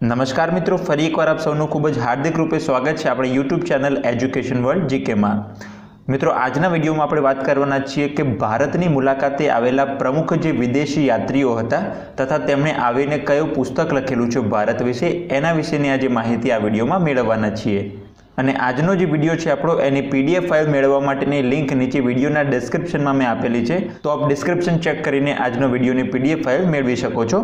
નમસ્કાર મિત્રો, ફરી એકવાર આપ સૌનું ખૂબ જ હાર્દિક રૂપે સ્વાગત છે આપણે યુટ્યુબ ચેનલ એજ્યુકેશન વર્લ્ડ જીકેમાં મિત્રો, આજના વિડીયોમાં આપણે વાત કરવાના છીએ કે ભારતની મુલાકાતે આવેલા પ્રમુખ જે વિદેશી યાત્રીઓ હતા તથા તેમણે આવીને કયું પુસ્તક લખેલું છે ભારત વિશે, એના વિશેની આજે માહિતી આ વિડીયોમાં મેળવવાના છીએ. અને આજનો જે વીડિયો છે આપણો, એની પીડીએફ ફાઇલ મેળવવા માટેની લિંક નીચે વિડીયોના ડિસ્ક્રિપ્શનમાં મેં આપેલી છે. તો આપ ડિસ્ક્રિપ્શન ચેક કરીને આજનો વિડીયોની પીડીએફ ફાઇલ મેળવી શકો છો.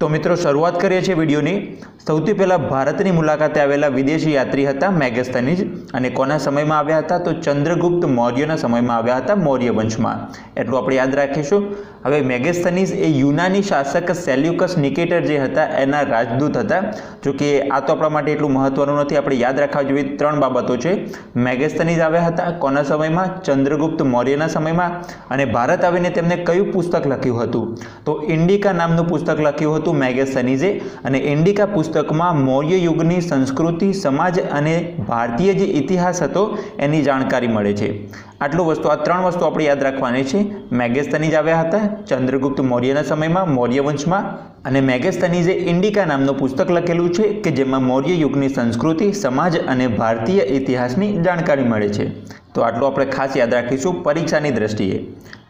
તો મિત્રો, શરૂઆત કરીએ છીએ વિડીયોની સૌથી પહેલાં ભારતની મુલાકાતે આવેલા વિદેશી યાત્રી હતા મેગેસ્થનીજ અને કોના સમયમાં આવ્યા હતા? તો ચંદ્રગુપ્ત મૌર્યના સમયમાં આવ્યા હતા મૌર્ય વંશમાં. એટલું આપણે યાદ રાખીશું. હવે મેગેસ્થનીઝ એ યુનાની શાસક સેલ્યુકસ નિકેટર જે હતા, એના રાજદૂત હતા. જો કે આ તો આપણા માટે એટલું મહત્વનું નથી. આપણે યાદ રાખવા જોઈએ ત્રણ બાબતો છે. મેગેસ્થનીઝ આવ્યા હતા કોના સમયમાં? ચંદ્રગુપ્ત મૌર્યના સમયમાં અને ભારત આવીને તેમને કયું પુસ્તક લખ્યું હતું? તો ઇન્ડિકા નામનું પુસ્તક લખ્યું હતું મેગેસ્થનીઝે અને ઇન્ડિકા પુસ્તકમાં મૌર્ય યુગની સંસ્કૃતિ, સમાજ અને ભારતીય જે ઇતિહાસ હતો એની જાણકારી મળે છે. આટલું વસ્તુ, આ ત્રણ વસ્તુ આપણે યાદ રાખવાની છે. મેગેસ્થનીજ આવ્યા હતા, ચંદ્રગુપ્ત મૌર્યના સમયમાં, મૌર્ય વંશમાં અને મેગેસ્થનીઝે ઇન્ડિકા નામનું પુસ્તક લખેલું છે કે જેમાં મૌર્ય યુગની સંસ્કૃતિ, સમાજ અને ભારતીય ઇતિહાસની જાણકારી મળે છે. તો આટલું આપણે ખાસ યાદ રાખીશું પરીક્ષાની દ્રષ્ટિએ.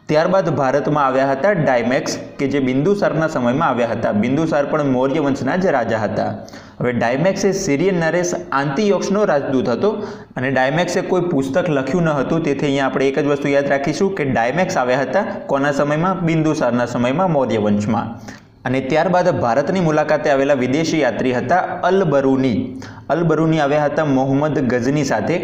ત્યારબાદ ભારતમાં આવ્યા હતા ડાયમેક્સ, કે જે બિંદુસારના સમયમાં આવ્યા હતા. બિંદુસાર પણ મૌર્ય વંશના જ રાજા હતા. હવે ડાયમેક્સ એ સિરિયન નરેશ આંતિયોક્ષનો રાજદૂત હતો અને ડાયમેક્સે કોઈ પુસ્તક લખ્યું ન હતું તેથી અહીંયા આપણે એક જ વસ્તુ યાદ રાખીશું કે ડાયમેક્સ આવ્યા હતા કોના સમયમાં? બિંદુસારના સમયમાં મૌર્ય વંશમાં અને ત્યારબાદ ભારતની મુલાકાતે આવેલા વિદેશી યાત્રી હતા અલ અલબરૂની આવ્યા હતા મોહમ્મદ ગઝની સાથે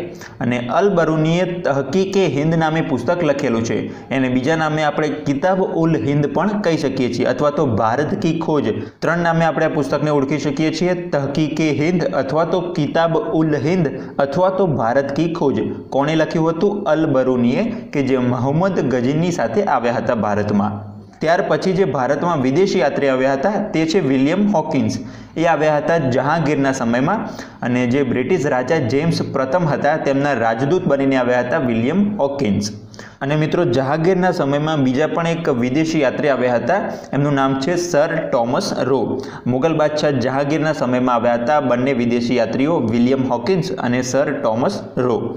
અને અલબરૂનીએ તહકીકે હિન્દ નામે પુસ્તક લખેલું છે. એને બીજા નામે આપણે કિતાબ ઉલ હિન્દ પણ કહી શકીએ છીએ અથવા તો ભારત કી ખોજ. ત્રણ નામે આપણે આ પુસ્તકને ઓળખી શકીએ છીએ. તહકીકે હિન્દ અથવા તો કિતાબ ઉલ હિન્દ અથવા તો ભારત કી ખોજ. કોણે લખ્યું હતું? અલબરૂનીએ કે જે મોહમ્મદ ગઝની સાથે આવ્યા હતા ભારતમાં. ત્યાર પછી જે ભારતમાં વિદેશી યાત્રી આવ્યા હતા, તે છે વિલિયમ હોકિન્સ. એ આવ્યા હતા જહાંગીરના સમયમાં અને જે બ્રિટિશ રાજા જેમ્સ પ્રથમ હતા, તેમના રાજદૂત બનીને આવ્યા હતા વિલિયમ હોકિન્સ. અને મિત્રો, જહાંગીરના સમયમાં બીજા પણ એક વિદેશી યાત્રી આવ્યા હતા, એમનું નામ છે સર ટોમસ રો. મુગલ બાદશાહ જહાંગીરના સમયમાં આવ્યા હતા બંને વિદેશી યાત્રીઓ વિલિયમ હોકિન્સ અને સર ટોમસ રો.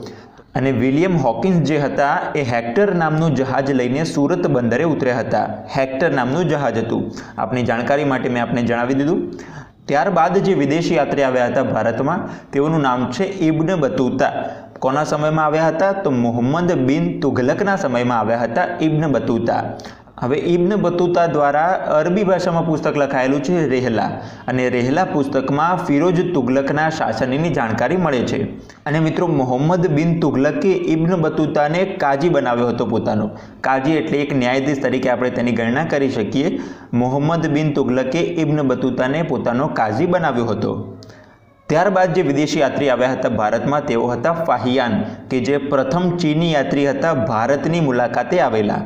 અને વિલિયમ હોકિન્સ જે હતા એ હેક્ટર નામનું જહાજ લઈને સુરત બંદરે ઉતર્યા હતા. હેક્ટર નામનું જહાજ હતું. આપની જાણકારી માટે મેં આપને જણાવી દીધું. ત્યારબાદ જે વિદેશી યાત્રી આવ્યા હતા ભારતમાં, તેઓનું નામ છે ઇબ્ન બતુતા. કોના સમયમાં આવ્યા હતા? તો મોહમ્મદ બિન તુઘલકના સમયમાં આવ્યા હતા ઇબ્ન બતુતા. હવે ઇબ્ન બતુતા દ્વારા અરબી ભાષામાં પુસ્તક લખાયેલું છે રહેલા. અને રહેલા પુસ્તકમાં ફિરોજ તુગલકના શાસનની જાણકારી મળે છે. અને મિત્રો, મોહમ્મદ બિન તુગલકે ઇબ્ન બતુતાને કાજી બનાવ્યો હતો પોતાનો. કાજી એટલે એક ન્યાયાધીશ તરીકે આપણે તેની ગણના કરી શકીએ. મોહમ્મદ બિન તુગલકે ઇબ્ન બતુતાને પોતાનો કાજી બનાવ્યો હતો. ત્યારબાદ જે વિદેશી યાત્રી આવ્યા હતા ભારતમાં, તેઓ હતા ફાહિયાન, કે જે પ્રથમ ચીની યાત્રી હતા ભારતની મુલાકાતે આવેલા.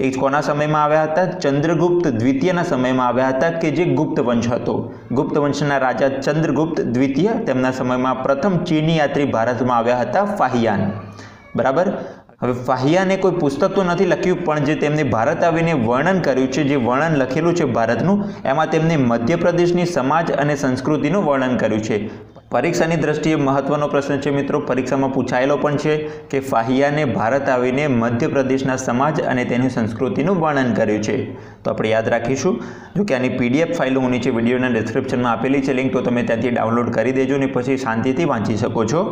એ કોના સમયમાં આવ્યા હતા? ચંદ્રગુપ્ત દ્વિતીયના સમયમાં આવ્યા હતા કે જે ગુપ્ત વંશ હતો? ગુપ્ત વંશના રાજા ચંદ્રગુપ્ત દ્વિતીય તેમના સમયમાં પ્રથમ ચીની યાત્રી ભારતમાં આવ્યા હતા, ફાહિયાન. બરાબર? હવે ફાહિયાને કોઈ પુસ્તક તો નથી લખ્યું, પણ જે તેમને ભારત આવીને વર્ણન કર્યું છે, જે વર્ણન લખેલું છે ભારતનું, એમાં તેમને મધ્યપ્રદેશની સમાજ અને સંસ્કૃતિનું વર્ણન કર્યું છે. પરીક્ષાની દ્રષ્ટિએ મહત્વનો પ્રશ્ન છે મિત્રો. પરીક્ષામાં પૂછાયેલો પણ છે કે ફાહિયાને ભારત આવીને મધ્યપ્રદેશના સમાજ અને તેની સંસ્કૃતિનું વર્ણન કર્યું છે. તો આપણે યાદ રાખીશું, જો કે આની પીડીએફ ફાઇલો હું નીચે વિડીયોના ડિસ્ક્રિપ્શનમાં આપેલી છે. લિંક તો તમે ત્યાંથી ડાઉનલોડ કરી દેજો ને પછી શાંતિથી વાંચી શકો છો.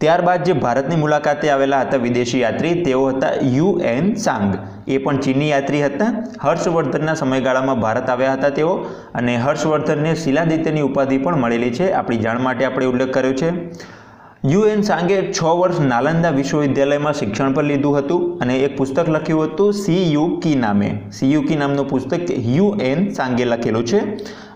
ત્યારબાદ જે ભારતની મુલાકાતે આવેલા હતા વિદેશી યાત્રી, તેઓ હતા યુ એન સાંગ. એ પણ ચીની યાત્રી હતા. હર્ષવર્ધનના સમયગાળામાં ભારત આવ્યા હતા તેઓ અને હર્ષવર્ધનને શિલાદિત્યની ઉપાધિ પણ મળેલી છે. આપણી જાણ માટે આપણે ઉલ્લેખ કર્યો છે. યુ એન સાંગે છ વર્ષ નાલંદા વિશ્વવિદ્યાલયમાં શિક્ષણ પર લીધું હતું અને એક પુસ્તક લખ્યું હતું, સી યુ કી નામે. સી યુ કી નામનું પુસ્તક યુ એન સાંગે લખેલું છે.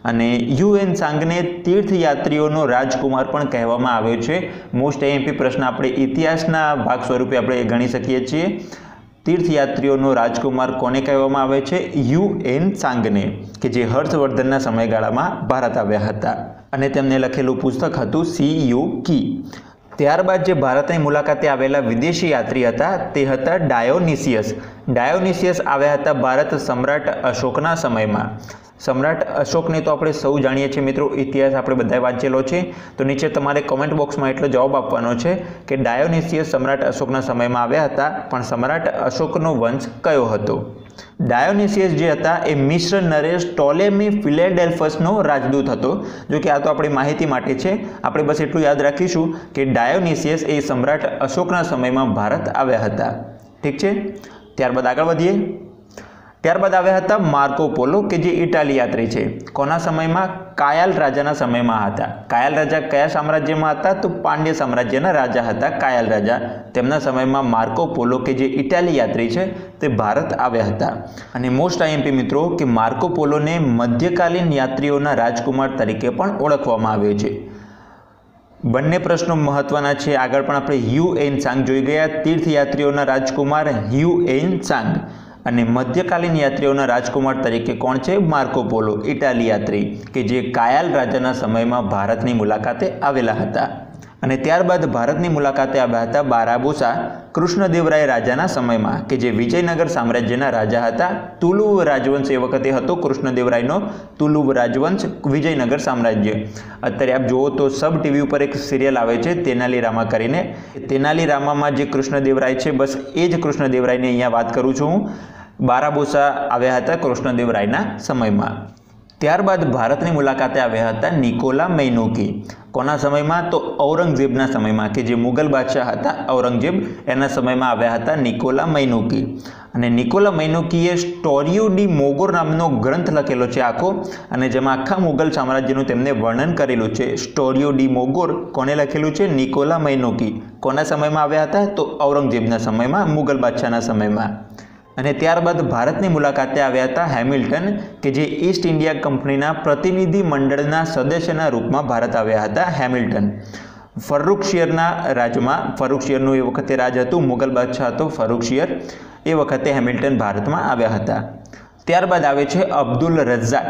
અને યુ એન સાંગને તીર્થયાત્રીઓનો રાજકુમાર પણ કહેવામાં આવ્યો છે. મોસ્ટ એમપી પ્રશ્ન આપણે ઇતિહાસના ભાગ સ્વરૂપે આપણે ગણી શકીએ છીએ. તીર્થયાત્રીઓનો રાજકુમાર કોને કહેવામાં આવે છે? યુ એન સાંગને, કે જે હર્ષવર્ધનના સમયગાળામાં ભારત આવ્યા હતા. અને તેમને લખેલું પુસ્તક હતું સી યુ કી ત્યારબાદ જે ભારતની મુલાકાતે આવેલા વિદેશી યાત્રી હતા, તે હતા ડાયોનિસિયસ. ડાયોનિસિયસ આવ્યા હતા ભારત સમ્રાટ અશોકના સમયમાં. સમ્રાટ અશોકને તો આપણે સૌ જાણીએ છીએ મિત્રો, ઇતિહાસ આપણે બધાએ વાંચેલો છે. તો નીચે તમારે કોમેન્ટ બોક્સમાં એટલો જવાબ આપવાનો છે કે ડાયોનિસિયસ સમ્રાટ અશોકના સમયમાં આવ્યા હતા, પણ સમ્રાટ અશોકનો વંશ કયો હતો? ડાયોનિસિયસ જે હતા, એ મિશ્ર નરેશ ટોલેમી ફિલેડેલ્ફસનો રાજદૂત હતો. જો કે આ તો આપણી માહિતી માટે છે. આપણે બસ એટલું યાદ રાખીશું કે ડાયોનિસિયસ એ સમ્રાટ અશોકના સમયમાં ભારત આવ્યા હતા. ઠીક છે? ત્યારબાદ આગળ વધીએ. ત્યારબાદ આવ્યા હતા માર્કો પોલો, કે જે ઇટાલી યાત્રી છે. કોના સમયમાં? કાયાલ રાજાના સમયમાં હતા. કાયાલ રાજા કયા સામ્રાજ્યમાં હતા? તો પાંડ્ય સામ્રાજ્યના રાજા હતા કાયાલ રાજા. તેમના સમયમાં માર્કો પોલો, કે જે ઇટાલી યાત્રી છે, તે ભારત આવ્યા હતા. અને મોસ્ટ આઈએમપી મિત્રો, કે માર્કો પોલોને મધ્યકાલીન યાત્રીઓના રાજકુમાર તરીકે પણ ઓળખવામાં આવ્યો છે. બંને પ્રશ્નો મહત્વના છે. આગળ પણ આપણે હ્યુ એન સાંગ જોઈ ગયા. તીર્થયાત્રીઓના રાજકુમાર હ્યુ એન સાંગ. અને મધ્યકાલીન યાત્રીઓના રાજકુમાર તરીકે કોણ છે? માર્કો પોલો, ઇટાલી યાત્રી, કે જે કાયાલ રાજાના સમયમાં ભારતની મુલાકાતે આવેલા હતા. અને ત્યારબાદ ભારતની મુલાકાતે આવ્યા હતા બારાબોસા કૃષ્ણદેવરાય રાજાના સમયમાં, કે જે વિજયનગર સામ્રાજ્યના રાજા હતા. તુલુવ રાજવંશ એ વખતે હતો કૃષ્ણદેવરાયનો તુલુવ રાજવંશ વિજયનગર સામ્રાજ્ય. અત્યારે આપ જુઓ તો સબ ટીવી ઉપર એક સિરિયલ આવે છે તેનાલી રામા કરીને. તેનાલી રામામાં જે કૃષ્ણદેવરાય છે, બસ એ જ કૃષ્ણદેવરાયની અહીંયા વાત કરું છું હું. બારાબોસા આવ્યા હતા કૃષ્ણદેવરાયના સમયમાં. ત્યારબાદ ભારતની મુલાકાતે આવ્યા હતા નિકોલા મૈનુકી. કોના સમયમાં? તો ઔરંગઝેબના સમયમાં કે જે મુગલ બાદશાહ હતા ઔરંગઝેબ, એના સમયમાં આવ્યા હતા નિકોલા મૈનુકી. અને નિકોલા મૈનુકીએ સ્ટોરિયો ડી મોગોર નામનો ગ્રંથ લખેલો છે આખો, અને જેમાં આખા મુગલ સામ્રાજ્યનું તેમને વર્ણન કરેલું છે. સ્ટોરિયો ડી મોગોર કોને લખેલું છે? Nicola Manucci. કોના સમયમાં આવ્યા હતા? તો ઔરંગઝેબના સમયમાં, મુગલ બાદશાહના સમયમાં. અને ત્યારબાદ ભારતની મુલાકાતે આવ્યા હતા હેમિલ્ટન, કે જે ઈસ્ટ ઇન્ડિયા કંપનીના પ્રતિનિધિ મંડળના સદસ્યના રૂપમાં ભારત આવ્યા હતા હેમિલ્ટન. ફર્રુખશિયરના રાજમાં ફર્રુખશિયરનું એ વખતે રાજ હતું, મુગલ બાદશાહ હતો ફર્રુખશિયર એ વખતે હેમિલ્ટન ભારતમાં આવ્યા હતા. ત્યારબાદ આવે છે અબ્દુલ રઝાક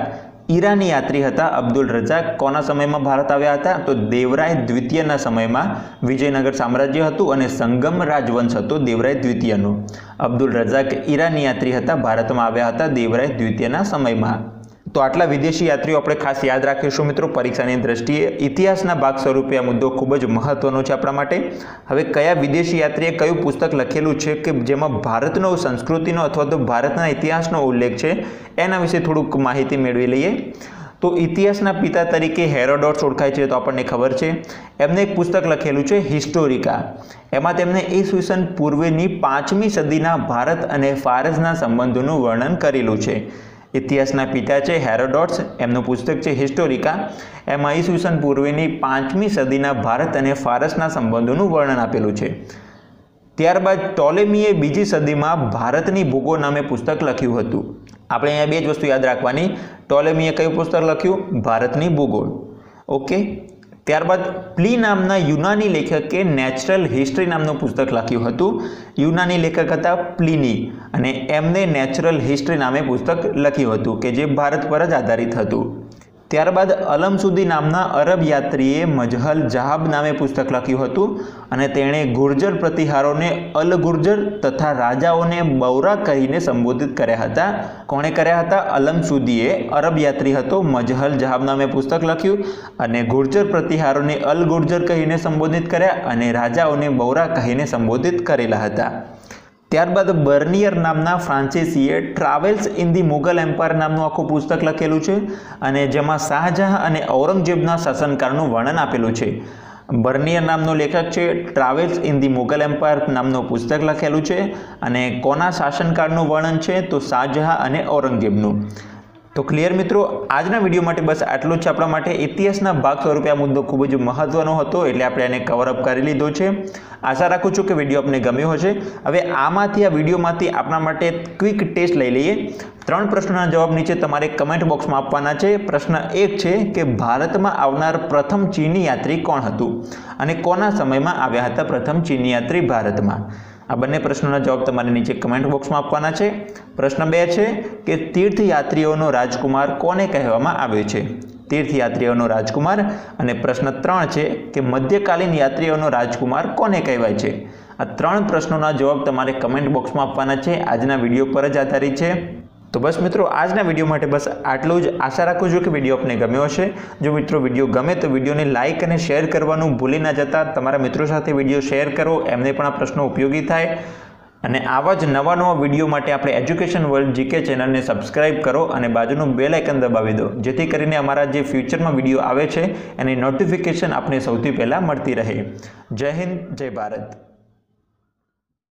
ઈરાની યાત્રી હતા અબ્દુલ રઝાક. કોના સમયમાં ભારત આવ્યા હતા? તો દેવરાય દ્વિતીયના સમયમાં વિજયનગર સામ્રાજ્ય હતું અને સંગમ રાજવંશ હતો દેવરાય દ્વિતીયનું. અબ્દુલ રઝાક ઈરાની યાત્રી હતા, ભારતમાં આવ્યા હતા દેવરાય દ્વિતીયના સમયમાં. તો આટલા વિદેશી યાત્રીઓ આપણે ખાસ યાદ રાખીશું મિત્રો. પરીક્ષાની દ્રષ્ટિએ ઇતિહાસના ભાગ સ્વરૂપે આ મુદ્દો ખૂબ જ મહત્વનો છે આપણા માટે. હવે કયા વિદેશી યાત્રીએ કયું પુસ્તક લખેલું છે કે જેમાં ભારતનો સંસ્કૃતિનો અથવા તો ભારતના ઇતિહાસનો ઉલ્લેખ છે, એના વિશે થોડુંક માહિતી મેળવી લઈએ. તો ઇતિહાસના પિતા તરીકે હેરોડોટ્સ ઓળખાય છે તો આપણને ખબર છે. એમને એક પુસ્તક લખેલું છે હિસ્ટોરિકા. એમાં તેમણે ઈસવીસન પૂર્વેની પાંચમી સદીના ભારત અને ફારસના સંબંધોનું વર્ણન કરેલું છે. ઇતિહાસના પિતા છે હેરોડોટ્સ. એમનું પુસ્તક છે હિસ્ટોરિકા. એમાં ઈસુસન પૂર્વેની પાંચમી સદીના ભારત અને ફારસના સંબંધોનું વર્ણન આપેલું છે. ત્યારબાદ ટોલેમીએ બીજી સદીમાં ભારતની ભૂગો નામે પુસ્તક લખ્યું હતું. આપણે અહીંયા બે જ વસ્તુ યાદ રાખવાની. ટોલેમીએ કયું પુસ્તક લખ્યું? ભારતની ભૂગોળ. ઓકે? ત્યારબાદ પ્લી નામના યુનાની લેખકે નેચરલ હિસ્ટ્રી નામનું પુસ્તક લખ્યું હતું. યુનાની લેખક હતા પ્લીની અને એમને નેચરલ હિસ્ટ્રી નામે પુસ્તક લખ્યું હતું, કે જે ભારત પર જ આધારિત હતું. ત્યારબાદ અલમસુદી નામના અરબ યાત્રીએ મજહલ જહાબ નામે પુસ્તક લખ્યું હતું અને તેણે ગુર્જર પ્રતિહારોને અલ ગુર્જર તથા રાજાઓને બૌરા કહીને સંબોધિત કર્યા હતા. કોણે કર્યા હતા? અલમસુદીએ અરબ યાત્રી હતો, મજહલ જહાબ નામે પુસ્તક લખ્યું અને ગુર્જર પ્રતિહારોને અલ ગુર્જર કહીને સંબોધિત કર્યા અને રાજાઓને બૌરા કહીને સંબોધિત કરેલા હતા. ત્યારબાદ બર્નિયર નામના ફ્રાન્સિસીએ travels in the Mughal empire નામનું આખું પુસ્તક લખેલું છે અને જેમાં શાહજહાં અને ઔરંગઝેબના શાસનકાળનું વર્ણન આપેલું છે. બર્નિયર નામનો લેખક છે travels in the Mughal empire નામનું પુસ્તક લખેલું છે અને કોના શાસનકાળનું વર્ણન છે તો શાહજહાં અને ઔરંગઝેબનું. તો ક્લિયર મિત્રો, આજના વીડિયો માટે બસ આટલું જ છે. આપણા માટે ઇતિહાસના ભાગ સ્વરૂપે આ મુદ્દો ખૂબ જ મહત્વનો હતો, એટલે આપણે એને કવરઅપ કરી લીધો છે. આશા રાખું છું કે વીડિયો આપને ગમ્યો હશે. હવે આમાંથી આ વિડીયોમાંથી આપણા માટે ક્વિક ટેસ્ટ લઈ લઈએ. ત્રણ પ્રશ્નોના જવાબ નીચે તમારે કમેન્ટ બોક્સમાં આપવાના છે. પ્રશ્ન એક છે કે ભારતમાં આવનાર પ્રથમ ચીની યાત્રી કોણ હતું? અને કોના સમયમાં આવ્યા હતા પ્રથમ ચીની યાત્રી ભારતમાં? આ બંને પ્રશ્નોના જવાબ તમારે નીચે કમેન્ટ બોક્સમાં આપવાના છે. પ્રશ્ન બે છે કે તીર્થયાત્રીઓનો રાજકુમાર કોને કહેવામાં આવે છે? તીર્થયાત્રીઓનો રાજકુમાર અને પ્રશ્ન ત્રણ છે કે મધ્યકાલીન યાત્રીઓનો રાજકુમાર કોને કહેવાય છે? આ ત્રણ પ્રશ્નોના જવાબ તમારે કમેન્ટ બોક્સમાં આપવાના છે. આજના વીડિયો પર જ આધારિત છે. તો બસ મિત્રો, આજના વીડિયો માટે બસ આટલું જ. આશા રાખું છું કે વીડિયો આપને ગમ્યો હશે. જો મિત્રો વીડિયો ગમે તો વિડીયોને લાઇક અને શેર કરવાનું ભૂલી ના જતા. તમારા મિત્રો સાથે વીડિયો શેર કરો, એમને પણ આ પ્રશ્નો ઉપયોગી થાય. અને આવા જ નવા નવા વીડિયો માટે આપણે એજ્યુકેશન વર્લ્ડ જીકે ચેનલને સબસ્ક્રાઇબ કરો અને બાજુનું બેલ આઇકન દબાવી દો. જેથી કરીને અમારા જે ફ્યુચરમાં વીડિયો આવે છે, એની નોટિફિકેશન આપને સૌથી પહેલાં મળતી રહે. જય હિન્દ, જય ભારત.